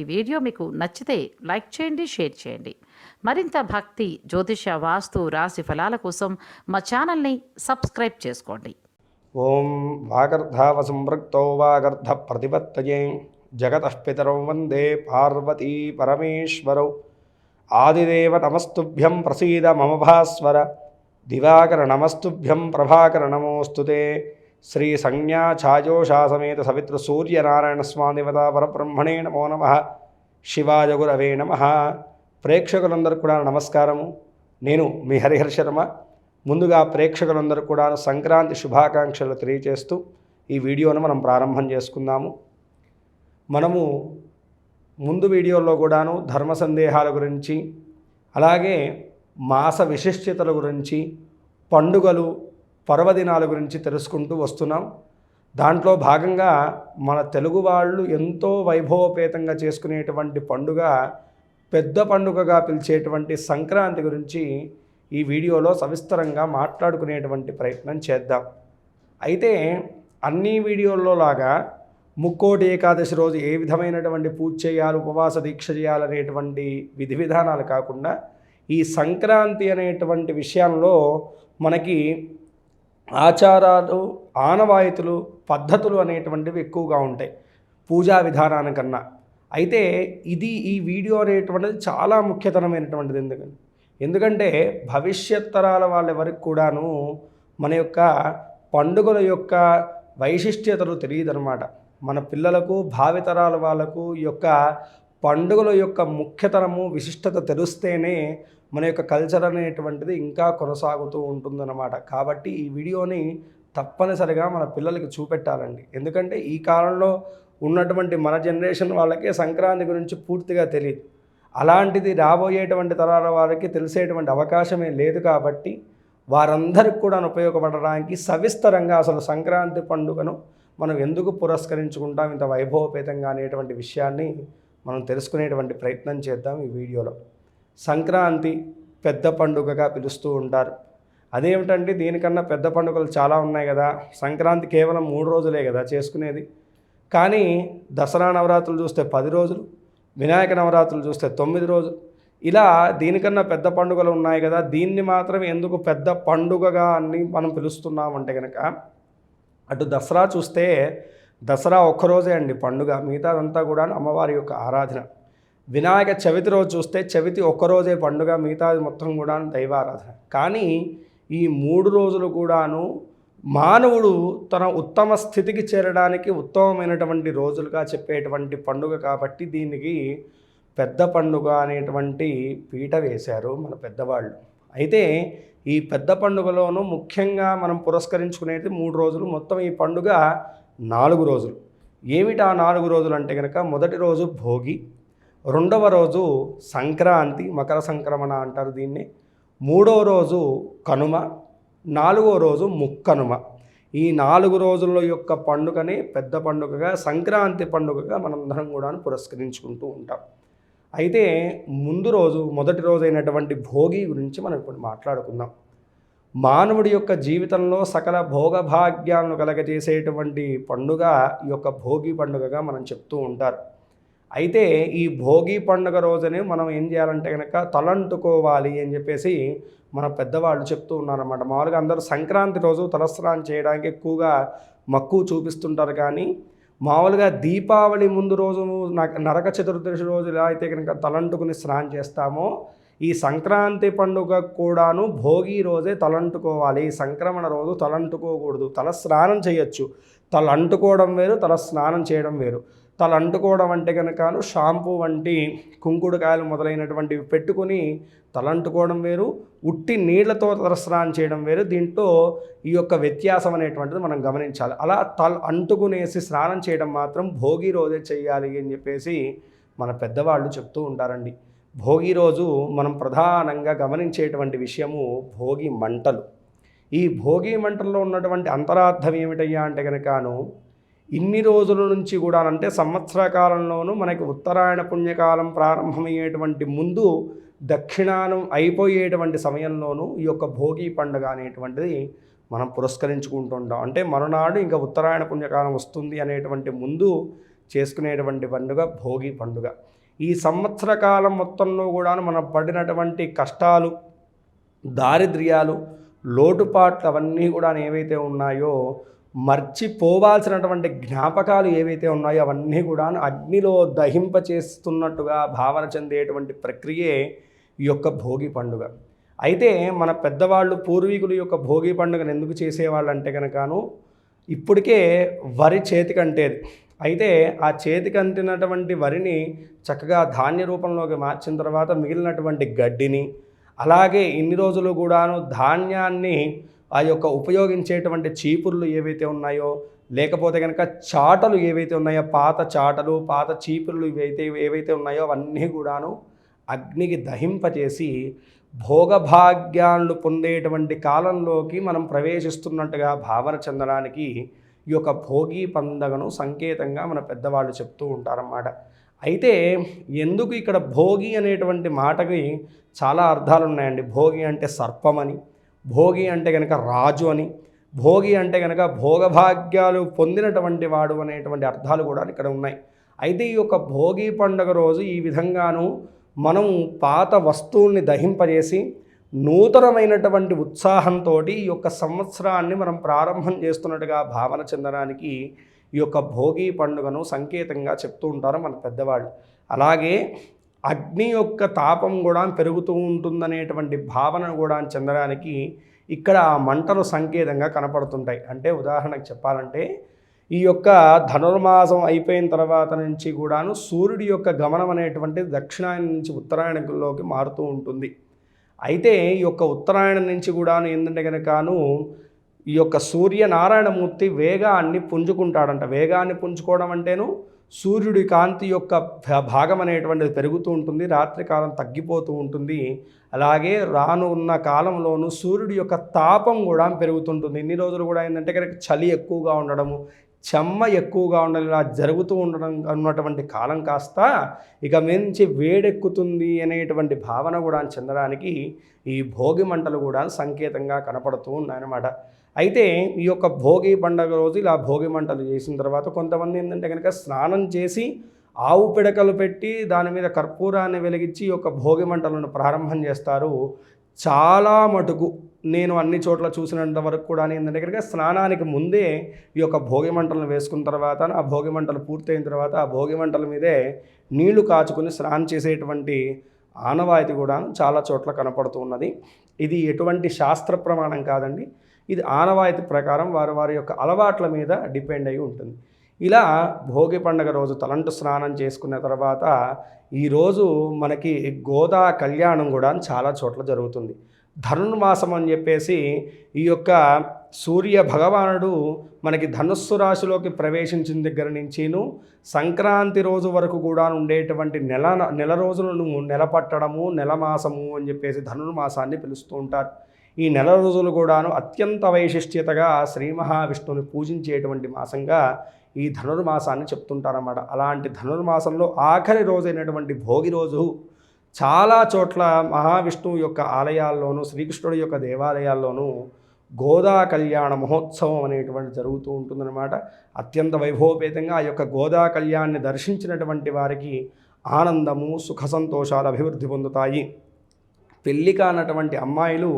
ఈ వీడియో మీకు నచ్చితే లైక్ చేయండి షేర్ చేయండి. మరింత భక్తి జ్యోతిష వాస్తు రాశి ఫలాల కోసం మా ఛానల్ని సబ్స్క్రైబ్ చేసుకోండి. ఓం వాగర్ధావసంపృక్తో వాగర్ధ ప్రతిపత్తయే జగతః వందే పార్వతీ పరమేశ్వరౌ. ఆదిదేవ నమస్తుభ్యం ప్రసీద మమ భాస్వర. దివాకర నమస్తుభ్యం ప్రభాకర నమోస్తుతే. శ్రీ సంజ్ఞా ఛాయోషా సమేత సవితృ సూర్యనారాయణ స్వామివత పరబ్రహ్మణే నమో నమ. శివాయ గురవే నమ. ప్రేక్షకులందరూ కూడా నమస్కారము. నేను మీ హరిహర శర్మ. ముందుగా ప్రేక్షకులందరూ కూడా సంక్రాంతి శుభాకాంక్షలు తెలియజేస్తూ ఈ వీడియోను మనం ప్రారంభం చేసుకుందాము. మనము ముందు వీడియోలో కూడాను ధర్మ సందేహాల గురించి అలాగే మాస విశిష్టతల గురించి పండుగలు పర్వదినాల గురించి తెలుసుకుంటూ వస్తున్నాం. దాంట్లో భాగంగా మన తెలుగు వాళ్ళు ఎంతో వైభవపేతంగా చేసుకునేటువంటి పండుగ పెద్ద పండుగగా పిలిచేటువంటి సంక్రాంతి గురించి ఈ వీడియోలో సవిస్తరంగా మాట్లాడుకునేటువంటి ప్రయత్నం చేద్దాం. అయితే అన్ని వీడియోల్లో లాగా ముక్కోటి ఏకాదశి రోజు ఏ విధమైనటువంటి పూజ చేయాలి ఉపవాస దీక్ష చేయాలనేటువంటి విధి విధానాలు కాకుండా ఈ సంక్రాంతి అనేటువంటి విషయంలో మనకి ఆచారాలు ఆనవాయితులు పద్ధతులు అనేటువంటివి ఎక్కువగా ఉంటాయి పూజా విధానానికన్నా అయితే ఇది ఈ వీడియో అనేటువంటిది చాలా ముఖ్యతరమైనటువంటిది ఎందుకంటే ఎందుకంటే భవిష్యత్ తరాల వాళ్ళ వరకు కూడాను మన యొక్క పండుగల యొక్క వైశిష్ట్యతలు తెలియదన్నమాట. మన పిల్లలకు భావితరాల వాళ్ళకు ఈ యొక్క పండుగల యొక్క ముఖ్యతరము విశిష్టత తెలిస్తేనే మన యొక్క కల్చర్ అనేటువంటిది ఇంకా కొనసాగుతూ ఉంటుందన్నమాట. కాబట్టి ఈ వీడియోని తప్పనిసరిగా మన పిల్లలకి చూపెట్టాలండి. ఎందుకంటే ఈ కాలంలో ఉన్నటువంటి మన జనరేషన్ వాళ్ళకే సంక్రాంతి గురించి పూర్తిగా తెలియదు అలాంటిది రాబోయేటువంటి తరాల వారికి తెలిసేటువంటి అవకాశమే లేదు కాబట్టి వారందరికి కూడా ఉపయోగపడడానికి సవిస్తరంగా అసలు సంక్రాంతి పండుగను మనం ఎందుకు పురస్కరించుకుంటాం ఇంత వైభవపేతంగా అనేటువంటి విషయాన్ని మనం తెలుసుకునేటువంటి ప్రయత్నం చేద్దాం ఈ వీడియోలో. సంక్రాంతి పెద్ద పండుగగా పిలుస్తూ ఉంటారు. అదేమిటంటే దీనికన్నా పెద్ద పండుగలు చాలా ఉన్నాయి కదా. సంక్రాంతి కేవలం మూడు రోజులే కదా చేసుకునేది. కానీ దసరా నవరాత్రులు చూస్తే పది రోజులు వినాయక నవరాత్రులు చూస్తే తొమ్మిది రోజులు. ఇలా దీనికన్నా పెద్ద పండుగలు ఉన్నాయి కదా. దీన్ని మాత్రం ఎందుకు పెద్ద పండుగగా అని మనం పిలుస్తున్నామంటే కనుక అటు దసరా చూస్తే దసరా ఒక్కరోజే అండి పండుగ. మిగతాదంతా కూడా అమ్మవారి యొక్క ఆరాధన. వినాయక చవితి రోజు చూస్తే చవితి ఒక్కరోజే పండుగ మిగతాది మొత్తం కూడా దైవారాధన. కానీ ఈ మూడు రోజులు కూడాను మానవుడు తన ఉత్తమ స్థితికి చేరడానికి ఉత్తమమైనటువంటి రోజులుగా చెప్పేటువంటి పండుగ కాబట్టి దీనికి పెద్ద పండుగ అనేటువంటి పీట వేశారు మన పెద్దవాళ్ళు. అయితే ఈ పెద్ద పండుగలోనూ ముఖ్యంగా మనం పురస్కరించుకునేది మూడు రోజులు మొత్తం ఈ పండుగ నాలుగు రోజులు. ఏమిటి ఆ నాలుగు రోజులు అంటే కనుక మొదటి రోజు భోగి రెండవ రోజు సంక్రాంతి మకర సంక్రమణ అంటారు దీన్ని. మూడవ రోజు కనుమ నాలుగో రోజు ముక్కనుమ. ఈ నాలుగు రోజుల యొక్క పండుగని పెద్ద పండుగగా సంక్రాంతి పండుగగా మనందరం కూడా పురస్కరించుకుంటూ ఉంటాం. అయితే ముందు రోజు మొదటి రోజైనటువంటి భోగి గురించి మనం ఇప్పుడు మాట్లాడుకుందాం. మానవుడి యొక్క జీవితంలో సకల భోగభాగ్యాలను కలగజేసేటువంటి పండుగ ఈ యొక్క భోగి పండుగగా మనం చెప్తూ ఉంటారు. అయితే ఈ భోగి పండుగ రోజునే మనం ఏం చేయాలంటే కనుక తలంటుకోవాలి అని చెప్పేసి మన పెద్దవాళ్ళు చెప్తూ ఉన్నారన్నమాట. మామూలుగా అందరూ సంక్రాంతి రోజు తలస్నానం చేయడానికి ఎక్కువగా మక్కువ చూపిస్తుంటారు కానీ మామూలుగా దీపావళి ముందు రోజు నరక చతుర్దశి రోజు ఎలా అయితే కనుక తలంటుకుని స్నానం చేస్తామో ఈ సంక్రాంతి పండుగ కూడాను భోగి రోజే తలంటుకోవాలి. ఈ సంక్రమణ రోజు తలంటుకోకూడదు. తల స్నానం చేయొచ్చు. తల అంటుకోవడం వేరు తల స్నానం చేయడం వేరు. తల అంటుకోవడం అంటే కనుకను షాంపూ వంటి కుంకుడుకాయలు మొదలైనటువంటివి పెట్టుకుని తలంటుకోవడం వేరు ఉట్టి నీళ్ళతో తలస్నానం చేయడం వేరు. దీంట్లో ఈ యొక్క వ్యత్యాసం అనేటువంటిది మనం గమనించాలి. అలా తల అంటుకునేసి స్నానం చేయడం మాత్రం భోగి రోజే చేయాలి అని చెప్పేసి మన పెద్దవాళ్ళు చెప్తూ ఉంటారండి. భోగి రోజు మనం ప్రధానంగా గమనించేటువంటి విషయము భోగి మంటలు. ఈ భోగి మంటల్లో ఉన్నటువంటి అంతరార్థం ఏమిటయ్యా అంటే కనుకను ఇన్ని రోజుల నుంచి కూడా అంటే సంవత్సర కాలంలోనూ మనకి ఉత్తరాయణ పుణ్యకాలం ప్రారంభమయ్యేటువంటి ముందు దక్షిణానం అయిపోయేటువంటి సమయంలోనూ ఈ యొక్క భోగి పండుగ అనేటువంటిది మనం పురస్కరించుకుంటుంటాం. అంటే మరునాడు ఇంకా ఉత్తరాయణ పుణ్యకాలం వస్తుంది అనేటువంటి ముందు చేసుకునేటువంటి పండుగ భోగి పండుగ. ఈ సంవత్సర కాలం మొత్తంలో కూడా మనం పడినటువంటి కష్టాలు దారిద్ర్యాలు లోటుపాట్లు అవన్నీ కూడా ఏవైతే ఉన్నాయో మర్చిపోవాల్సినటువంటి జ్ఞాపకాలు ఏవైతే ఉన్నాయో అవన్నీ కూడా అగ్నిలో దహింప చేస్తున్నట్టుగా భావన చెందేటువంటి ప్రక్రియే ఈ యొక్క భోగి పండుగ. అయితే మన పెద్దవాళ్ళు పూర్వీకులు యొక్క భోగి పండుగను ఎందుకు చేసేవాళ్ళు అంటే కనుకను ఇప్పటికే వరి చేతికంటేది అయితే ఆ చేతికి అంటినటువంటి వరిని చక్కగా ధాన్య రూపంలోకి మార్చిన తర్వాత మిగిలినటువంటి గడ్డిని అలాగే ఇన్ని రోజులు కూడాను ధాన్యాన్ని ఆ యొక్క ఉపయోగించేటువంటి చీపుర్లు ఏవైతే ఉన్నాయో లేకపోతే కనుక చాటలు ఏవైతే ఉన్నాయో పాత చాటలు పాత చీపుర్లు ఇవైతే ఏవైతే ఉన్నాయో అవన్నీ కూడాను అగ్నికి దహింపచేసి భోగభాగ్యాలు పొందేటువంటి కాలంలోకి మనం ప్రవేశిస్తున్నట్టుగా భావన చెందడానికి ఈ యొక్క భోగి పండగను సంకేతంగా మన పెద్దవాళ్ళు చెప్తూ ఉంటారన్నమాట. అయితే ఎందుకు ఇక్కడ భోగి అనేటువంటి మాటకి చాలా అర్థాలు ఉన్నాయండి. భోగి అంటే సర్పమని భోగి అంటే కనుక రాజు అని భోగి అంటే కనుక భోగభాగ్యాలు పొందినటువంటి వాడు అనేటువంటి అర్థాలు కూడా ఇక్కడ ఉన్నాయి. అయితే ఈ యొక్క భోగి పండుగ రోజు ఈ విధంగాను మనం పాత వస్తువుల్ని దహింపజేసి నూతనమైనటువంటి ఉత్సాహంతో ఈ యొక్క సంవత్సరాన్ని మనం ప్రారంభం చేస్తున్నట్టుగా భావన చెందడానికి ఈ యొక్క భోగి పండుగను సంకేతంగా చెప్తూ ఉంటారు మన పెద్దవాళ్ళు. అలాగే అగ్ని యొక్క తాపం కూడా పెరుగుతూ ఉంటుందనేటువంటి భావన కూడా చెందడానికి ఇక్కడ ఆ మంటలు సంకేతంగా కనపడుతుంటాయి. అంటే ఉదాహరణకు చెప్పాలంటే ఈ యొక్క ధనుర్మాసం అయిపోయిన తర్వాత నుంచి కూడాను సూర్యుడి యొక్క గమనం అనేటువంటిది దక్షిణాయనం నుంచి ఉత్తరాయణలోకి మారుతూ ఉంటుంది. అయితే ఈ యొక్క ఉత్తరాయణం నుంచి కూడాను ఏంటంటే కనుకను ఈ యొక్క సూర్యనారాయణమూర్తి వేగాన్ని పుంజుకుంటాడంట. వేగాన్ని పుంజుకోవడం అంటేను సూర్యుడి కాంతి యొక్క భాగం అనేటువంటిది పెరుగుతూ ఉంటుంది రాత్రికాలం తగ్గిపోతూ ఉంటుంది. అలాగే రాను ఉన్న కాలంలోనూ సూర్యుడి యొక్క తాపం కూడా పెరుగుతుంటుంది. ఇన్ని రోజులు కూడా ఏంటంటే కనుక చలి ఎక్కువగా ఉండడము చెమ్మ ఎక్కువగా ఉండడం ఇలా జరుగుతూ ఉండడం ఉన్నటువంటి కాలం కాస్త ఇక మించి వేడెక్కుతుంది అనేటువంటి భావన కూడా చెందడానికి ఈ భోగి మంటలు కూడా సంకేతంగా కనపడుతూ ఉన్నాయన్నమాట. అయితే ఈ యొక్క భోగి పండగ రోజు ఇలా భోగి మంటలు చేసిన తర్వాత కొంతమంది ఏంటంటే కనుక స్నానం చేసి ఆవు పిడకలు పెట్టి దాని మీద కర్పూరాన్ని వెలిగించి ఈ యొక్క భోగి మంటలను ప్రారంభం చేస్తారు. చాలా మటుకు నేను అన్ని చోట్ల చూసినంత వరకు కూడా ఏంటంటే కనుక స్నానానికి ముందే ఈ యొక్క భోగి మంటలను వేసుకున్న తర్వాత ఆ భోగి మంటలు పూర్తయిన తర్వాత ఆ భోగి మంటల మీదే నీళ్ళు కాచుకుని స్నానం చేసేటువంటి ఆనవాయితీ కూడా చాలా చోట్ల కనపడుతూ ఉన్నది. ఇది ఎటువంటి శాస్త్ర ప్రమాణం కాదండి. ఇది ఆనవాయితీ ప్రకారం వారి వారి యొక్క అలవాట్ల మీద డిపెండ్ అయి ఉంటుంది. ఇలా భోగి పండగ రోజు తలంటు స్నానం చేసుకున్న తర్వాత ఈరోజు మనకి గోదా కళ్యాణం కూడా చాలా చోట్ల జరుగుతుంది. ధనుర్మాసం అని చెప్పేసి ఈ యొక్క సూర్య భగవానుడు మనకి ధనుస్సు రాశిలోకి ప్రవేశించిన దగ్గర నుంచిను సంక్రాంతి రోజు వరకు కూడా ఉండేటువంటి నెల నెల రోజులను నెల పట్టడము నెల మాసము అని చెప్పేసి ధనుర్మాసాన్ని పిలుస్తూ ఉంటారు. ఈ నెల రోజులు కూడాను అత్యంత వైశిష్ట్యతగా శ్రీ మహావిష్ణువుని పూజించేటువంటి మాసంగా ఈ ధనుర్మాసాన్ని చెప్తుంటారన్నమాట. అలాంటి ధనుర్మాసంలో ఆఖరి రోజైనటువంటి భోగి రోజు చాలా చోట్ల మహావిష్ణువు యొక్క ఆలయాల్లోనూ శ్రీకృష్ణుడి యొక్క దేవాలయాల్లోనూ గోదా కళ్యాణ మహోత్సవం అనేటువంటి జరుగుతూ ఉంటుందన్నమాట. అత్యంత వైభవపేతంగా ఆ యొక్క గోదా కళ్యాణ్ని దర్శించినటువంటి వారికి ఆనందము సుఖ సంతోషాలు అభివృద్ధి పొందుతాయి. పెళ్ళి కానటువంటి అమ్మాయిలు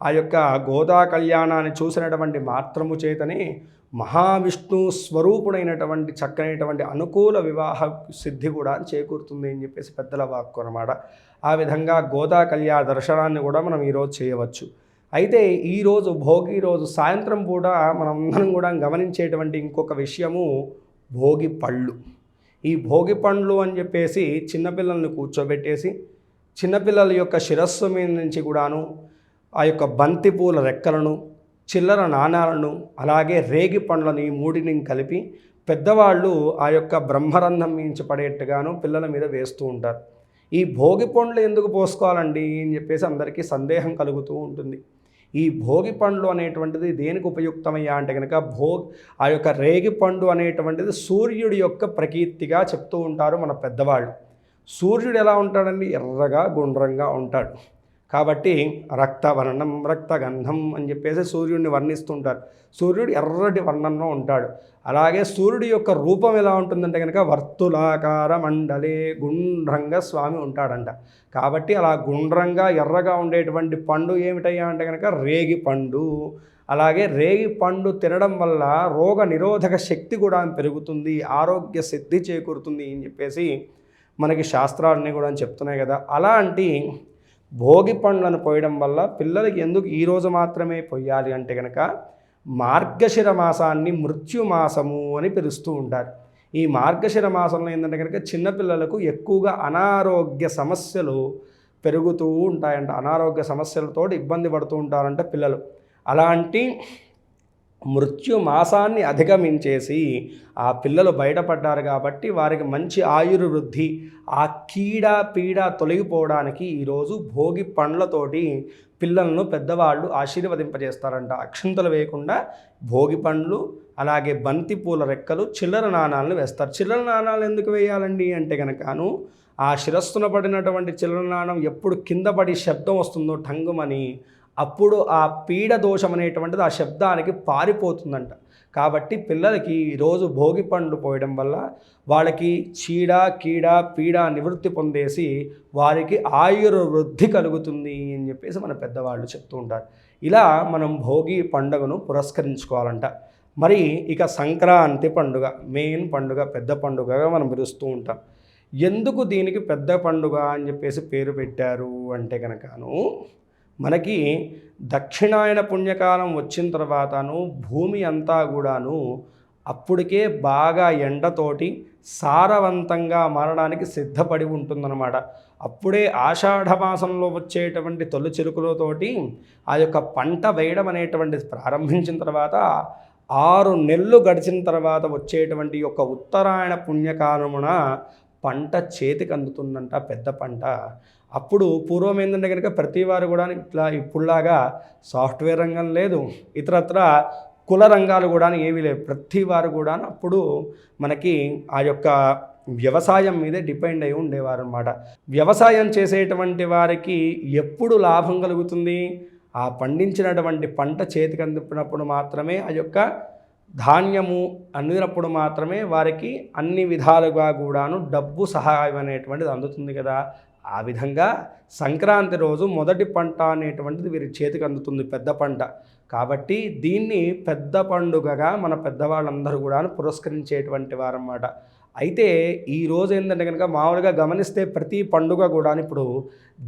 ఆ యొక్క గోదా కళ్యాణాన్ని చూసినటువంటి మాత్రము చేతనే మహావిష్ణు స్వరూపుడైనటువంటి చక్కనైనటువంటి అనుకూల వివాహ సిద్ధి కూడా చేకూరుతుంది అని చెప్పేసి పెద్దల వాక్కు అనమాట ఆ విధంగా గోదా కళ్యాణ దర్శనాన్ని కూడా మనం ఈరోజు చేయవచ్చు. అయితే ఈరోజు భోగి రోజు సాయంత్రం పూట మనందరం కూడా గమనించేటువంటి ఇంకొక విషయము భోగి పళ్ళు ఈ భోగి పండ్లు అని చెప్పేసి చిన్నపిల్లల్ని కూర్చోబెట్టేసి చిన్నపిల్లల యొక్క శిరస్సు మీద నుంచి కూడాను ఆ యొక్క బంతి పూల రెక్కలను చిల్లర నాణాలను అలాగే రేగి పండ్లను ఈ మూడిని కలిపి పెద్దవాళ్ళు ఆ యొక్క బ్రహ్మరంధం మించి పడేట్టుగాను పిల్లల మీద వేస్తూ ఉంటారు. ఈ భోగి పండ్లు ఎందుకు పోసుకోవాలండి? అని చెప్పేసి అందరికీ సందేహం కలుగుతూ ఉంటుంది. ఈ భోగి పండ్లు అనేటువంటిది దేనికి ఉపయుక్తమయ్యా అంటే కనుక భో ఆ యొక్క రేగి పండు అనేటువంటిది సూర్యుడి యొక్క ప్రకీర్తిగా చెప్తూ ఉంటారు మన పెద్దవాళ్ళు. సూర్యుడు ఎలా ఉంటాడండి? ఎర్రగా గుండ్రంగా ఉంటాడు. కాబట్టి రక్తవర్ణం రక్తగంధం అని చెప్పేసి సూర్యుడిని వర్ణిస్తుంటారు. సూర్యుడు ఎర్రటి వర్ణంలో ఉంటాడు. అలాగే సూర్యుడి యొక్క రూపం ఎలా ఉంటుందంటే కనుక వర్తులాకార మండలే గుండ్రంగా స్వామి ఉంటాడంట. కాబట్టి అలా గుండ్రంగా ఎర్రగా ఉండేటువంటి పండు ఏమిటయ్యా అంటే కనుక రేగి పండు. అలాగే రేగి పండు తినడం వల్ల రోగ నిరోధక శక్తి కూడా పెరుగుతుంది ఆరోగ్య సిద్ధి చేకూరుతుంది అని చెప్పేసి మనకి శాస్త్రాలన్నీ కూడా చెప్తున్నాయి కదా. అలాంటి భోగి పండ్లను పోయడం వల్ల పిల్లలకి ఎందుకు ఈరోజు మాత్రమే పొయ్యాలి అంటే కనుక మార్గశిర మాసాన్ని మృత్యుమాసము అని పిలుస్తూ ఉంటారు. ఈ మార్గశిర మాసంలో ఏంటంటే కనుక చిన్నపిల్లలకు ఎక్కువగా అనారోగ్య సమస్యలు పెరుగుతూ ఉంటాయంట. అనారోగ్య సమస్యలతో ఇబ్బంది పడుతూ ఉంటారంట పిల్లలు. అలాంటి మృత్యు మాసాన్ని అధిగమించేసి ఆ పిల్లలు బయటపడ్డారు కాబట్టి వారికి మంచి ఆయుర్వృద్ధి ఆ కీడ పీడ తొలగిపోవడానికి ఈరోజు భోగి పండ్లతోటి పిల్లలను పెద్దవాళ్ళు ఆశీర్వదింపజేస్తారంట. అక్షంతలు వేయకుండా భోగి పండ్లు అలాగే బంతి పూల రెక్కలు చిల్లర నాణాలను వేస్తారు. చిల్లర నాణాలు ఎందుకు వేయాలండి అంటే కనుకను ఆ శిరస్సున పడినటువంటి చిల్లర నాణం ఎప్పుడు కింద పడి శబ్దం వస్తుందో టంగుమని అప్పుడు ఆ పీడ దోషం అనేటువంటిది ఆ శబ్దానికి పారిపోతుందంట. కాబట్టి పిల్లలకి ఈరోజు భోగి పండ్లు పోయడం వల్ల వాళ్ళకి చీడ కీడ పీడ నివృత్తి పొందేసి వారికి ఆయుర్వృద్ధి కలుగుతుంది అని చెప్పేసి మన పెద్దవాళ్ళు చెప్తూ ఉంటారు. ఇలా మనం భోగి పండుగను పురస్కరించుకోవాలంట. మరి ఇక సంక్రాంతి పండుగ మెయిన్ పండుగ పెద్ద పండుగగా మనం పిలుస్తూ ఉంటాం. ఎందుకు దీనికి పెద్ద పండుగ అని చెప్పేసి పేరు పెట్టారు అంటే కనుకను మనకి దక్షిణాయన పుణ్యకాలం వచ్చిన తర్వాతను భూమి అంతా కూడాను అప్పటికే బాగా ఎండతోటి సారవంతంగా మారడానికి సిద్ధపడి ఉంటుందన్నమాట. అప్పుడే ఆషాఢమాసంలో వచ్చేటువంటి తొలి చిలుకలతోటి ఆ యొక్క పంట వేయడం అనేటువంటిది ప్రారంభించిన తర్వాత ఆరు నెలలు గడిచిన తర్వాత వచ్చేటువంటి యొక్క ఉత్తరాయణ పుణ్యకాలమున పంట చేతికి అందుతుందంట పెద్ద పంట. అప్పుడు పూర్వం ఏంటంటే కనుక ప్రతి వారు కూడా ఇట్లా ఇప్పుడులాగా సాఫ్ట్వేర్ రంగం లేదు ఇతరత్ర కుల రంగాలు కూడా ఏమీ లేవు. ప్రతి వారు కూడా అప్పుడు మనకి ఆ యొక్క వ్యవసాయం మీదే డిపెండ్ అయి ఉండేవారు అనమాట వ్యవసాయం చేసేటువంటి వారికి ఎప్పుడు లాభం కలుగుతుంది? ఆ పండించినటువంటి పంట చేతికి అందినప్పుడు మాత్రమే ఆ యొక్క ధాన్యము అందినప్పుడు మాత్రమే వారికి అన్ని విధాలుగా కూడాను డబ్బు సహాయం అనేటువంటిది అందుతుంది కదా. ఆ విధంగా సంక్రాంతి రోజు మొదటి పంట అనేటువంటిది వీరి చేతికి అందుతుంది పెద్ద పంట. కాబట్టి దీన్ని పెద్ద పండుగగా మన పెద్దవాళ్ళందరూ కూడా పురస్కరించేటువంటి వారన్నమాట. అయితే ఈ రోజు ఏంటంటే కనుక మామూలుగా గమనిస్తే ప్రతి పండుగ కూడా ఇప్పుడు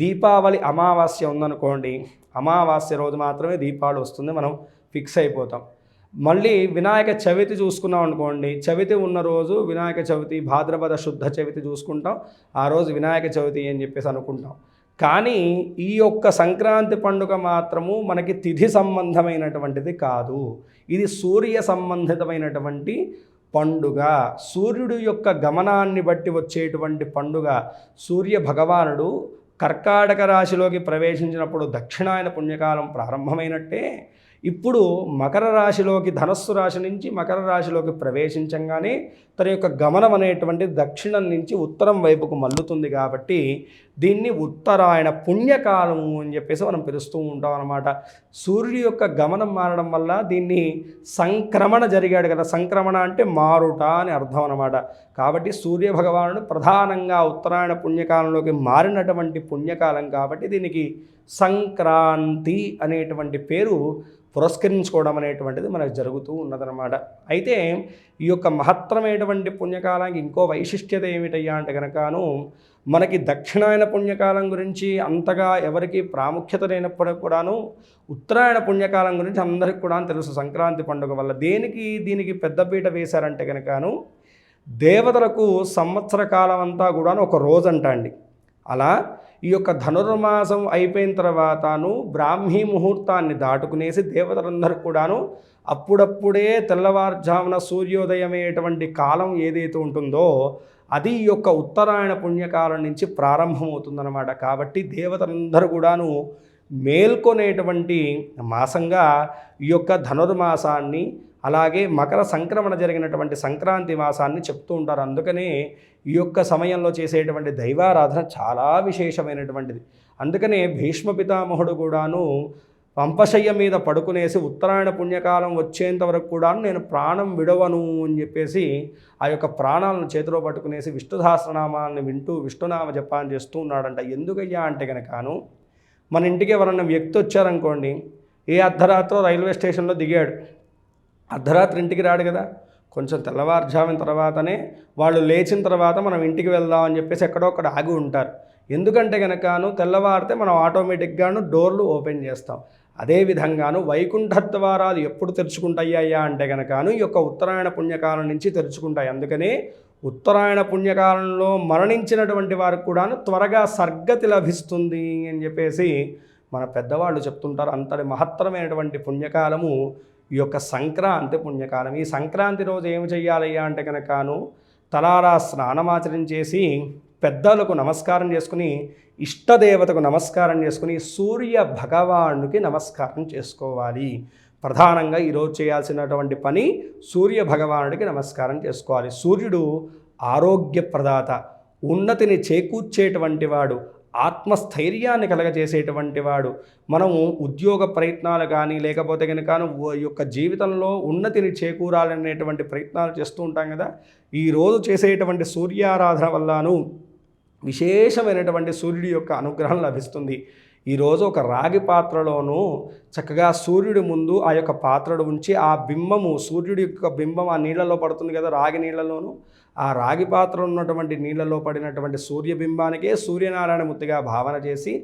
దీపావళి అమావాస్య ఉందనుకోండి అమావాస్య రోజు మాత్రమే దీపావళి వస్తుంది మనం ఫిక్స్ అయిపోతాం. మళ్ళీ వినాయక చవితి చూసుకున్నాం అనుకోండి చవితి ఉన్న రోజు వినాయక చవితి భాద్రపద శుద్ధ చవితి చూసుకుంటాం ఆ రోజు వినాయక చవితి అని చెప్పేసి అనుకుంటాం. కానీ ఈ యొక్క సంక్రాంతి పండుగ మాత్రము మనకి తిథి సంబంధమైనటువంటిది కాదు. ఇది సూర్య సంబంధితమైనటువంటి పండుగ. సూర్యుడు యొక్క గమనాన్ని బట్టి వచ్చేటువంటి పండుగ. సూర్య భగవానుడు కర్కాటక రాశిలోకి ప్రవేశించినప్పుడు దక్షిణాయన పుణ్యకాలం ప్రారంభమైనట్టే ఇప్పుడు మకర రాశిలోకి ధనస్సు రాశి నుంచి మకర రాశిలోకి ప్రవేశించంగానే తన యొక్క గమనం అనేటువంటి దక్షిణం నుంచి ఉత్తరం వైపుకు మల్లుతుంది కాబట్టి దీన్ని ఉత్తరాయణ పుణ్యకాలము అని చెప్పేసి మనం పిలుస్తూ ఉంటాం అనమాట సూర్యుడి యొక్క గమనం మారడం వల్ల దీన్ని సంక్రమణ జరిగాడు కదా. సంక్రమణ అంటే మారుట అని అర్థం అనమాట కాబట్టి సూర్య భగవానుడు ప్రధానంగా ఉత్తరాయణ పుణ్యకాలంలోకి మారినటువంటి పుణ్యకాలం కాబట్టి దీనికి సంక్రాంతి అనేటువంటి పేరు పురస్కరించుకోవడం అనేటువంటిది మనకు జరుగుతూ ఉన్నదనమాట అయితే ఈ యొక్క మహత్తరమైనటువంటి పుణ్యకాలానికి ఇంకో వైశిష్ట్యత ఏమిటయ్యా అంటే కనుకను మనకి దక్షిణాయన పుణ్యకాలం గురించి అంతగా ఎవరికి ప్రాముఖ్యత లేనప్పుడు కూడాను ఉత్తరాయణ పుణ్యకాలం గురించి అందరికి కూడా తెలుసు సంక్రాంతి పండుగ వల్ల. దేనికి దీనికి పెద్దపీట వేశారంటే కనుకను దేవతలకు సంవత్సర కాలం అంతా కూడాను ఒక రోజు అంట అండి. అలా ఈ యొక్క ధనుర్మాసం అయిపోయిన తర్వాతను బ్రాహ్మీ ముహూర్తాన్ని దాటుకునేసి దేవతలందరూ కూడాను అప్పుడప్పుడే తెల్లవారుజామున సూర్యోదయమయ్యేటువంటి కాలం ఏదైతే ఉంటుందో అది ఈ యొక్క ఉత్తరాయణ పుణ్యకాలం నుంచి ప్రారంభమవుతుందన్నమాట. కాబట్టి దేవతలందరూ కూడాను మేల్కొనేటువంటి మాసంగా ఈ యొక్క ధనుర్మాసాన్ని అలాగే మకర సంక్రమణ జరిగినటువంటి సంక్రాంతి మాసాన్ని చెప్తూ ఉంటారు. అందుకనే ఈ యొక్క సమయంలో చేసేటువంటి దైవారాధన చాలా విశేషమైనటువంటిది. అందుకనే భీష్మ పితామహుడు కూడాను పంపశయ్య మీద పడుకునేసి ఉత్తరాయణ పుణ్యకాలం వచ్చేంత వరకు కూడా నేను ప్రాణం విడవను అని చెప్పేసి ఆ యొక్క ప్రాణాలను చేతిలో పట్టుకునేసి విష్ణు సహస్రనామాలను వింటూ విష్ణునామ జపాన్ని చేస్తూ ఉన్నాడంట. ఎందుకయ్యా అంటే కనుకను మన ఇంటికి ఎవరన్నా వ్యక్తి వచ్చారనుకోండి ఏ అర్ధరాత్రో రైల్వే స్టేషన్లో దిగాడు. అర్ధరాత్రి ఇంటికి రాడు కదా. కొంచెం తెల్లవారుజామిన తర్వాతనే వాళ్ళు లేచిన తర్వాత మనం ఇంటికి వెళ్దాం అని చెప్పేసి ఎక్కడో అక్కడ ఆగి ఉంటారు. ఎందుకంటే కనుకను తెల్లవారితే మనం ఆటోమేటిక్గాను డోర్లు ఓపెన్ చేస్తాం. అదేవిధంగాను వైకుంఠ ద్వారాలు ఎప్పుడు తెరుచుకుంటాయ్యా అంటే కనుకను ఈ యొక్క ఉత్తరాయణ పుణ్యకాలం నుంచి తెరుచుకుంటాయి. అందుకనే ఉత్తరాయణ పుణ్యకాలంలో మరణించినటువంటి వారికి కూడాను త్వరగా సర్గతి లభిస్తుంది అని చెప్పేసి మన పెద్దవాళ్ళు చెప్తుంటారు. అంతటి మహత్తరమైనటువంటి పుణ్యకాలము ఈ యొక్క సంక్రాంతి పుణ్యకాలం. ఈ సంక్రాంతి రోజు ఏమి చేయాలయ్యా అంటే కనుకను తలారా స్నానమాచరించేసి పెద్దలకు నమస్కారం చేసుకుని ఇష్టదేవతకు నమస్కారం చేసుకుని సూర్య భగవానుడికి నమస్కారం చేసుకోవాలి. ప్రధానంగా ఈరోజు చేయాల్సినటువంటి పని సూర్య భగవానుడికి నమస్కారం చేసుకోవాలి. సూర్యుడు ఆరోగ్య ప్రదాత ఉన్నతిని చేకూర్చేటువంటి వాడు ఆత్మస్థైర్యాన్ని కలగజేసేటువంటి వాడు. మనము ఉద్యోగ ప్రయత్నాలు కానీ లేకపోతే కనుక యొక్క జీవితంలో ఉన్నతిని చేకూరాలనేటువంటి ప్రయత్నాలు చేస్తూ ఉంటాం కదా. ఈరోజు చేసేటువంటి సూర్యారాధన వల్లను విశేషమైనటువంటి సూర్యుడి యొక్క అనుగ్రహం లభిస్తుంది. ఈరోజు ఒక రాగి పాత్రలోనూ చక్కగా సూర్యుడి ముందు ఆ యొక్క పాత్రను ఉంచి ఆ బింబము సూర్యుడి యొక్క బింబం ఆ నీళ్ళలో పడుతుంది కదా రాగి నీళ్ళలోనూ. ఆ రాగి పాత్ర ఉన్నటువంటి నీళ్ళలో పడినటువంటి సూర్యబింబానికే సూర్యనారాయణ ముద్దుగా భావన చేసి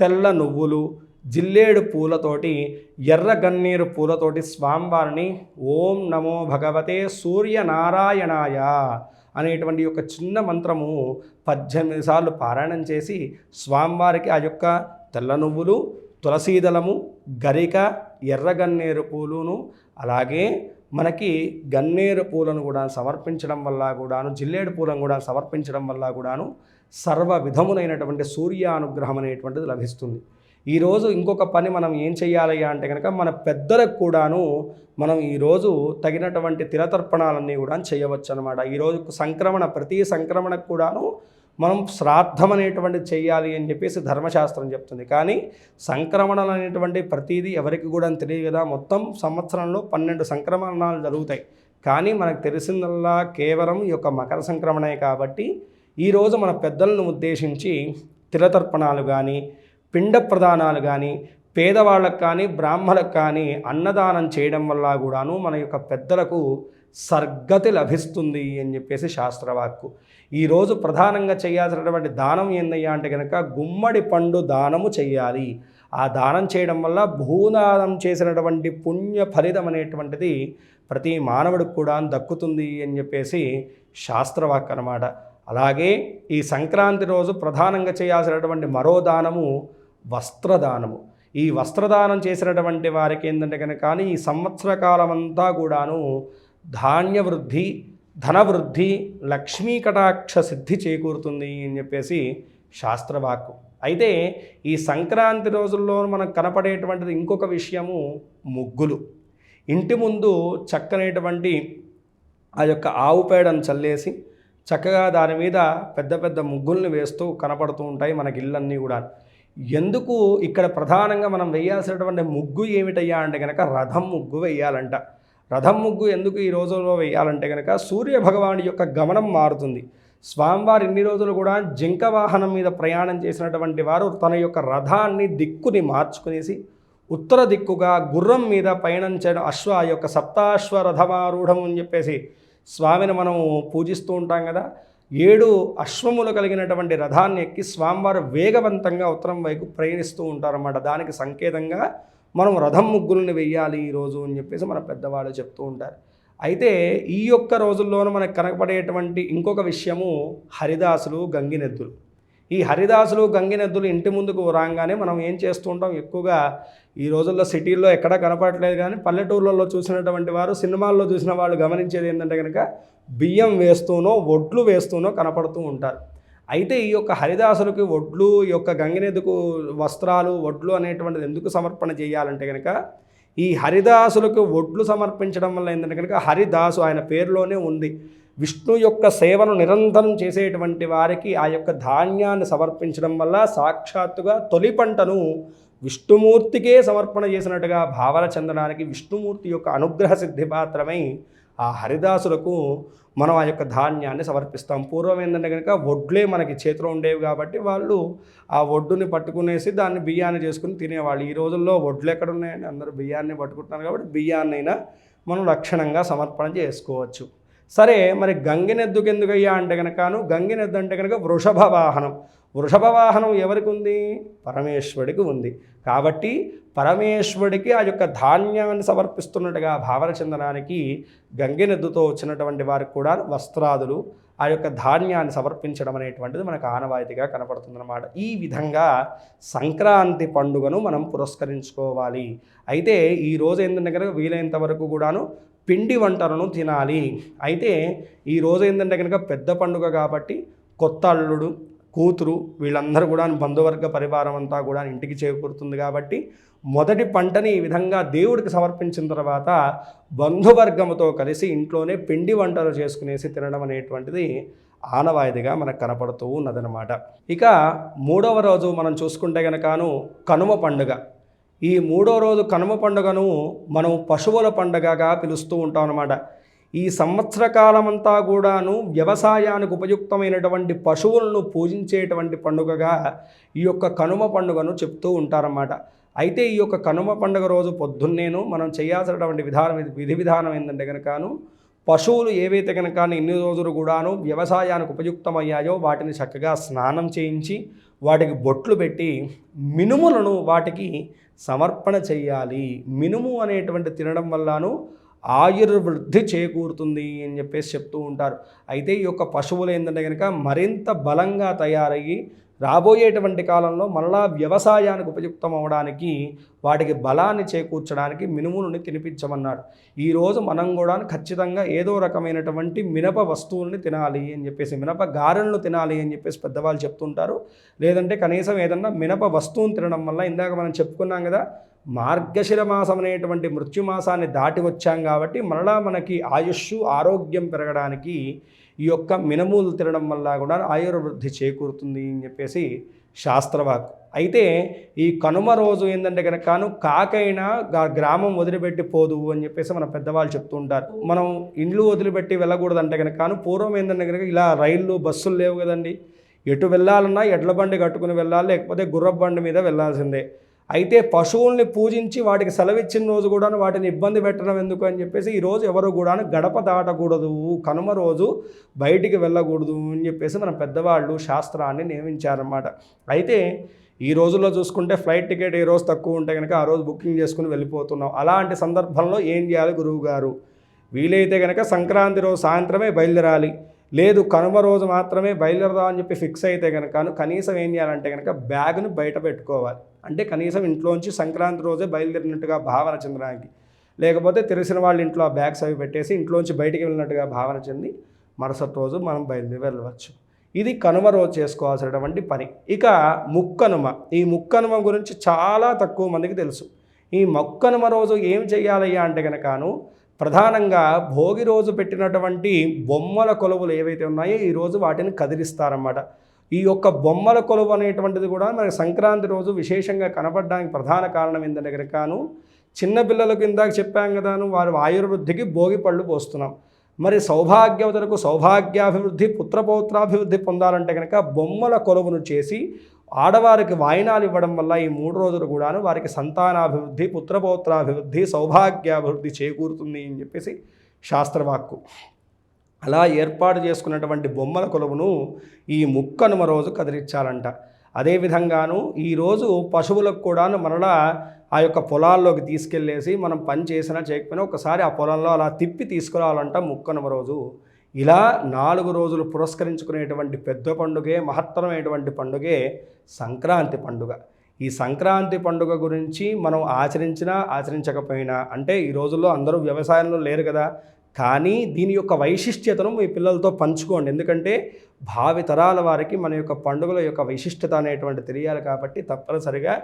తెల్ల నువ్వులు జిల్లేడు పూలతోటి ఎర్ర గన్నేరు పూలతోటి స్వామివారిని ఓం నమో భగవతే సూర్యనారాయణాయ అనేటువంటి యొక్క చిన్న మంత్రము పద్దెనిమిది సార్లు పారాయణం చేసి స్వామివారికి ఆ యొక్క తెల్ల నువ్వులు తులసీదళము గరిక ఎర్రగన్నేరు పూలును అలాగే మనకి గన్నేరు పూలను కూడా సమర్పించడం వల్ల కూడాను జిల్లేడు పూలను కూడా సమర్పించడం వల్ల కూడాను సర్వ విధములైనటువంటి సూర్యానుగ్రహం అనేటువంటిది లభిస్తుంది. ఈరోజు ఇంకొక పని మనం ఏం చేయాలి అంటే కనుక మన పెద్దలకు కూడాను మనం ఈరోజు తగినటువంటి తిలతర్పణాలన్నీ కూడా చేయవచ్చు అనమాట ఈరోజు సంక్రమణ ప్రతి సంక్రమణకు కూడాను మనం శ్రాద్ధం అనేటువంటిది చేయాలి అని చెప్పేసి ధర్మశాస్త్రం చెప్తుంది. కానీ సంక్రమణలు అనేటువంటి ప్రతిదీ ఎవరికి కూడా తెలియదు కదా. మొత్తం సంవత్సరంలో పన్నెండు సంక్రమణాలు జరుగుతాయి. కానీ మనకు తెలిసిందల్లా కేవలం ఈ యొక్క మకర సంక్రమణే కాబట్టి ఈరోజు మన పెద్దలను ఉద్దేశించి తిలతర్పణాలు కానీ పిండ ప్రదానాలు కానీ పేదవాళ్ళకు కానీ బ్రాహ్మణులకు కానీ అన్నదానం చేయడం వల్ల కూడాను మన యొక్క పెద్దలకు సర్గతి లభిస్తుంది అని చెప్పేసి శాస్త్రవాక్కు. ఈరోజు ప్రధానంగా చేయాల్సినటువంటి దానం ఏందయ్యా అంటే కనుక గుమ్మడి పండు దానము చేయాలి. ఆ దానం చేయడం వల్ల భూదానం చేసినటువంటి పుణ్య ఫలితం అనేటువంటిది ప్రతి మానవుడికి కూడా దక్కుతుంది అని చెప్పేసి శాస్త్రవాక్ అనమాట అలాగే ఈ సంక్రాంతి రోజు ప్రధానంగా చేయాల్సినటువంటి మరో దానము వస్త్రదానము. ఈ వస్త్రదానం చేసినటువంటి వారికి ఏంటంటే కనుక కానీ ఈ సంవత్సర కాలం అంతా కూడాను ధాన్య వృద్ధి ధన వృద్ధి లక్ష్మీ కటాక్ష సిద్ధి చేకూరుతుంది అని చెప్పేసి శాస్త్రవాక్కు. అయితే ఈ సంక్రాంతి రోజుల్లో మనకు కనపడేటువంటిది ఇంకొక విషయము ముగ్గులు. ఇంటి ముందు చక్కనేటువంటి ఆ యొక్క ఆవు పేడను చల్లేసి చక్కగా దాని మీద పెద్ద పెద్ద ముగ్గుల్ని వేస్తూ కనపడుతూ ఉంటాయి మనకి ఇళ్ళన్నీ కూడా ఎందుకు ఇక్కడ ప్రధానంగా మనం వేయాల్సినటువంటి ముగ్గు ఏమిటయ్యా అంటే కనుక రథం ముగ్గు వేయాలంట. రథం ముగ్గు ఎందుకు ఈ రోజుల్లో వేయాలంటే కనుక సూర్య భగవాని యొక్క గమనం మారుతుంది. స్వామివారు ఇన్ని రోజులు కూడా జింక వాహనం మీద ప్రయాణం చేసినటువంటి వారు తన యొక్క రథాన్ని దిక్కుని మార్చుకునేసి ఉత్తర దిక్కుగా గుర్రం మీద పయనించడం అశ్వ యొక్క సప్తాశ్వ రథమారూఢం అని చెప్పేసి స్వామిని మనం పూజిస్తూ ఉంటాం కదా. ఏడు అశ్వములు కలిగినటువంటి రథాన్ని ఎక్కి స్వామివారు వేగవంతంగా ఉత్తరం వైపు ప్రయాణిస్తూ ఉంటారన్నమాట. దానికి సంకేతంగా మనం రథం ముగ్గుల్ని వెయ్యాలి ఈరోజు అని చెప్పేసి మన పెద్దవాళ్ళు చెప్తూ ఉంటారు. అయితే ఈ యొక్క రోజుల్లోనూ మనకు కనపడేటువంటి ఇంకొక విషయము హరిదాసులు గంగినెద్దులు. ఈ హరిదాసులు గంగినెద్దులు ఇంటి ముందుకు రాగానే మనం ఏం చేస్తూ ఉంటాం? ఎక్కువగా ఈ రోజుల్లో సిటీల్లో ఎక్కడా కనపడట్లేదు కానీ పల్లెటూర్లలో చూసినటువంటి వారు సినిమాల్లో చూసిన వాళ్ళు గమనించేది ఏంటంటే కనుక బియ్యం వేస్తూనో ఒడ్లు వేస్తూనో కనపడుతూ ఉంటారు. అయితే ఈ యొక్క హరిదాసులకి ఒడ్లు ఈ యొక్క గంగినెద్దుకు వస్త్రాలు ఒడ్లు అనేటువంటిది ఎందుకు సమర్పణ చేయాలంటే కనుక ఈ హరిదాసులకు ఒడ్లు సమర్పించడం వల్ల ఏంటంటే కనుక హరిదాసు ఆయన పేరులోనే ఉంది. విష్ణు యొక్క సేవను నిరంతరం చేసేటువంటి వారికి ఆ యొక్క ధాన్యాన్ని సమర్పించడం వల్ల సాక్షాత్తుగా తొలి పంటను విష్ణుమూర్తికే సమర్పణ చేసినట్టుగా భావన చెందడానికి విష్ణుమూర్తి యొక్క అనుగ్రహ సిద్ధి పాత్రమై ఆ హరిదాసులకు మనం ఆ యొక్క ధాన్యాన్ని సమర్పిస్తాం. పూర్వం ఏంటంటే కనుక ఒడ్లే మనకి చేతిలో ఉండేవి కాబట్టి వాళ్ళు ఆ ఒడ్డుని పట్టుకునేసి దాన్ని బియ్యాన్ని చేసుకుని తినేవాళ్ళు. ఈ రోజుల్లో వడ్లు ఎక్కడ ఉన్నాయండి అందరూ బియ్యాన్ని పట్టుకుంటున్నారు కాబట్టి బియ్యాన్నైనా మనం లక్షణంగా సమర్పణ చేసుకోవచ్చు. సరే మరి గంగినెద్దుకు ఎందుకయ్యా అంటే కనుకను గంగినెద్దు అంటే కనుక వృషభ వాహనం. వృషభ వాహనం ఎవరికి ఉంది? పరమేశ్వరుడికి ఉంది. కాబట్టి పరమేశ్వరుడికి ఆ యొక్క ధాన్యాన్ని సమర్పిస్తున్నట్టుగా భావన చెందడానికి గంగినెద్దుతో వచ్చినటువంటి వారికి కూడా వస్త్రాదులు ఆ యొక్క ధాన్యాన్ని సమర్పించడం అనేటువంటిది మనకు ఆనవాయితీగా కనపడుతుందన్నమాట. ఈ విధంగా సంక్రాంతి పండుగను మనం పురస్కరించుకోవాలి. అయితే ఈ రోజు ఏంటంటే కనుక వీలైనంత వరకు కూడాను పిండి వంటలను తినాలి. అయితే ఈ రోజు ఏంటంటే కనుక పెద్ద పండుగ కాబట్టి కొత్త అల్లుడు కూతురు వీళ్ళందరూ కూడా బంధువర్గ పరివారం అంతా కూడా ఇంటికి చేకూరుతుంది కాబట్టి మొదటి పంటని ఈ విధంగా దేవుడికి సమర్పించిన తర్వాత బంధువర్గంతో కలిసి ఇంట్లోనే పిండి వంటలు చేసుకునేసి తినడం అనేటువంటిది ఆనవాయిదిగా మనకు కనపడుతూ ఉన్నదనమాట ఇక మూడవ రోజు మనం చూసుకుంటే గనకను కనుమ పండుగ. ఈ మూడో రోజు కనుమ పండుగను మనం పశువుల పండుగగా పిలుస్తూ ఉంటాం అన్నమాట. ఈ సంవత్సర కాలమంతా కూడాను వ్యవసాయానికి ఉపయుక్తమైనటువంటి పశువులను పూజించేటువంటి పండుగగా ఈ యొక్క కనుమ పండుగను చెప్తూ ఉంటారన్నమాట. అయితే ఈ యొక్క కనుమ పండుగ రోజు పొద్దున్నేను మనం చేయాల్సినటువంటి విధానం విధి విధానం ఏంటంటే కనుకను పశువులు ఏవైతే కనుక ఇన్ని రోజులు కూడాను వ్యవసాయానికి ఉపయుక్తమయ్యాయో వాటిని చక్కగా స్నానం చేయించి వాటికి బొట్లు పెట్టి మినుములను వాటికి సమర్పణ చేయాలి. మినుము అనేటువంటి తినడం వల్లను ఆయుర్వృద్ధి చేకూరుతుంది అని చెప్పేసి చెప్తూ ఉంటారు. అయితే ఈ యొక్క పశువులు ఏంటంటే కనుక మరింత బలంగా తయారయ్యి రాబోయేటువంటి కాలంలో మళ్ళా వ్యవసాయానికి ఉపయుక్తం అవడానికి వాటికి బలాన్ని చేకూర్చడానికి మినుములని తినిపించమన్నారు. ఈరోజు మనం కూడా ఖచ్చితంగా ఏదో రకమైనటువంటి మినప వస్తువులని తినాలి అని చెప్పేసి మినప గారెలను తినాలి అని చెప్పేసి పెద్దవాళ్ళు చెప్తుంటారు. లేదంటే కనీసం ఏదన్నా మినప వస్తువుని తినడం వల్ల ఇందాక మనం చెప్పుకున్నాం కదా మార్గశిర మాసం అనేటువంటి మృత్యుమాసాన్ని దాటి వచ్చాం కాబట్టి మరలా మనకి ఆయుష్ ఆరోగ్యం పెరగడానికి ఈ యొక్క మినములు తినడం వల్ల కూడా ఆయుర్వృద్ధి చేకూరుతుంది అని చెప్పేసి శాస్త్రవాక్. అయితే ఈ కనుమ రోజు ఏంటంటే కనుకను కాకైనా గ్రామం వదిలిపెట్టి పోదు అని చెప్పేసి మన పెద్దవాళ్ళు చెప్తూ ఉంటారు. మనం ఇండ్లు వదిలిపెట్టి వెళ్ళకూడదంటే కనుకను పూర్వం ఏంటంటే కనుక ఇలా రైళ్ళు బస్సులు లేవు కదండి. ఎటు వెళ్ళాలన్నా ఎడ్ల బండి కట్టుకుని వెళ్ళాలి లేకపోతే గుర్రబండి మీద వెళ్ళాల్సిందే. అయితే పశువుల్ని పూజించి వాటికి సెలవిచ్చిన రోజు కూడా వాటిని ఇబ్బంది పెట్టడం ఎందుకు అని చెప్పేసి ఈ రోజు ఎవరు కూడా గడప దాటకూడదు కనుమ రోజు బయటికి వెళ్ళకూడదు అని చెప్పేసి మన పెద్దవాళ్ళు శాస్త్రాన్ని నియమించారన్నమాట. అయితే ఈ రోజుల్లో చూసుకుంటే ఫ్లైట్ టికెట్ ఏ రోజు తక్కువ ఉంటే కనుక ఆ రోజు బుకింగ్ చేసుకుని వెళ్ళిపోతున్నాం. అలాంటి సందర్భంలో ఏం చేయాలి గురువు గారు వీలైతే కనుక సంక్రాంతి రోజు సాయంత్రమే బయలుదేరాలి. లేదు కనుమ రోజు మాత్రమే బయలుదేరదాం అని చెప్పి ఫిక్స్ అయితే కనుక కనీసం ఏం చేయాలంటే కనుక బ్యాగ్ను బయట పెట్టుకోవాలి. అంటే కనీసం ఇంట్లోంచి సంక్రాంతి రోజే బయలుదేరినట్టుగా భావన చెందడానికి. లేకపోతే తెలిసిన వాళ్ళ ఇంట్లో ఆ బ్యాగ్స్ అవి పెట్టేసి ఇంట్లోంచి బయటికి వెళ్ళినట్టుగా భావన చెంది మరుసటి రోజు మనం బయలుదేరి వెళ్ళవచ్చు. ఇది కనుమ రోజు చేసుకోవాల్సినటువంటి పని. ఇక ముక్కనుమ. ఈ ముక్కనుమ గురించి చాలా తక్కువ మందికి తెలుసు. ఈ మొక్కనుమ రోజు ఏం చేయాలయ్యా అంటే కనుకను ప్రధానంగా భోగి రోజు పెట్టినటువంటి బొమ్మల కొలువులు ఏవైతే ఉన్నాయో ఈ రోజు వాటిని కదిలిస్తారన్నమాట. ఈ యొక్క బొమ్మల కొలువు అనేటువంటిది కూడా మనకి సంక్రాంతి రోజు విశేషంగా కనపడడానికి ప్రధాన కారణం ఏంటంటే కనుకను చిన్నపిల్లలకు ఇందాక చెప్పాం కదాను వారు ఆయుర్వృద్ధికి భోగి పళ్ళు పోస్తున్నాం. మరి సౌభాగ్యవతలకు సౌభాగ్యాభివృద్ధి పుత్రపౌత్రాభివృద్ధి పొందాలంటే కనుక బొమ్మల కొలువును చేసి ఆడవారికి వాయినాలు ఇవ్వడం వల్ల ఈ మూడు రోజులు కూడాను వారికి సంతానాభివృద్ధి పుత్రపౌత్రాభివృద్ధి సౌభాగ్యాభివృద్ధి చేకూరుతుంది అని చెప్పేసి శాస్త్రవాక్కు. అలా ఏర్పాటు చేసుకున్నటువంటి బొమ్మల కొలువును ఈ ముక్కనుమ రోజు కదిలించాలంట. అదేవిధంగాను ఈరోజు పశువులకు కూడాను మరలా ఆ యొక్క పొలాల్లోకి తీసుకెళ్ళేసి మనం పని చేసినా చేయకపోయినా ఒకసారి ఆ పొలంలో అలా తిప్పి తీసుకురావాలంట ముక్కనుమ రోజు. ఇలా నాలుగు రోజులు పురస్కరించుకునేటువంటి పెద్ద పండుగే మహత్తరమైనటువంటి పండుగే సంక్రాంతి పండుగ. ఈ సంక్రాంతి పండుగ గురించి మనం ఆచరించినా ఆచరించకపోయినా అంటే ఈ రోజుల్లో అందరూ వ్యవసాయంలో లేరు కదా. కానీ దీని యొక్క వైశిష్ట్యతను మీ పిల్లలతో పంచుకోండి. ఎందుకంటే భావి తరాల వారికి మన యొక్క పండుగల యొక్క వైశిష్టత అనేటువంటి తెలియాలి కాబట్టి తప్పనిసరిగా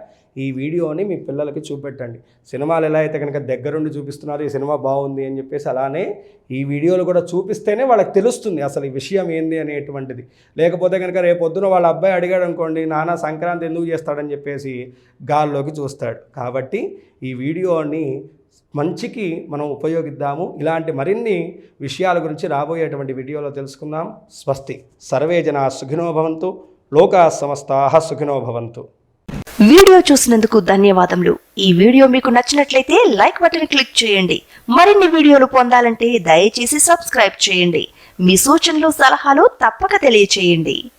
ఈ వీడియోని మీ పిల్లలకి చూపెట్టండి. సినిమాలు ఎలా అయితే కనుక దగ్గరుండి చూపిస్తున్నారు ఈ సినిమా బాగుంది అని చెప్పేసి అలానే ఈ వీడియోలు కూడా చూపిస్తేనే వాళ్ళకి తెలుస్తుంది అసలు ఈ విషయం ఏంది అనేటువంటిది. లేకపోతే కనుక రేపు వాళ్ళ అబ్బాయి అడిగాడు అనుకోండి నాన్న సంక్రాంతి ఎందుకు చేస్తాడని చెప్పేసి గాల్లోకి చూస్తాడు. కాబట్టి ఈ వీడియోని మంచికి మనం ఉపయోగిద్దాము. ఇలాంటి మరిన్ని విషయాల గురించి రాబోయేటువంటి వీడియోలో తెలుసుకుందాం. స్వస్తి. సర్వే జనా సుఖినోభవంతు లోకా సమస్తా సుఖినోభవంతు వీడియో చూసినందుకు ధన్యవాదములు. ఈ వీడియో మీకు నచ్చినట్లయితే లైక్ బటన్ క్లిక్ చేయండి. మరిన్ని వీడియోలు పొందాలంటే దయచేసి సబ్స్క్రైబ్ చేయండి. మీ సూచనలు సలహాలు తప్పక తెలియచేయండి.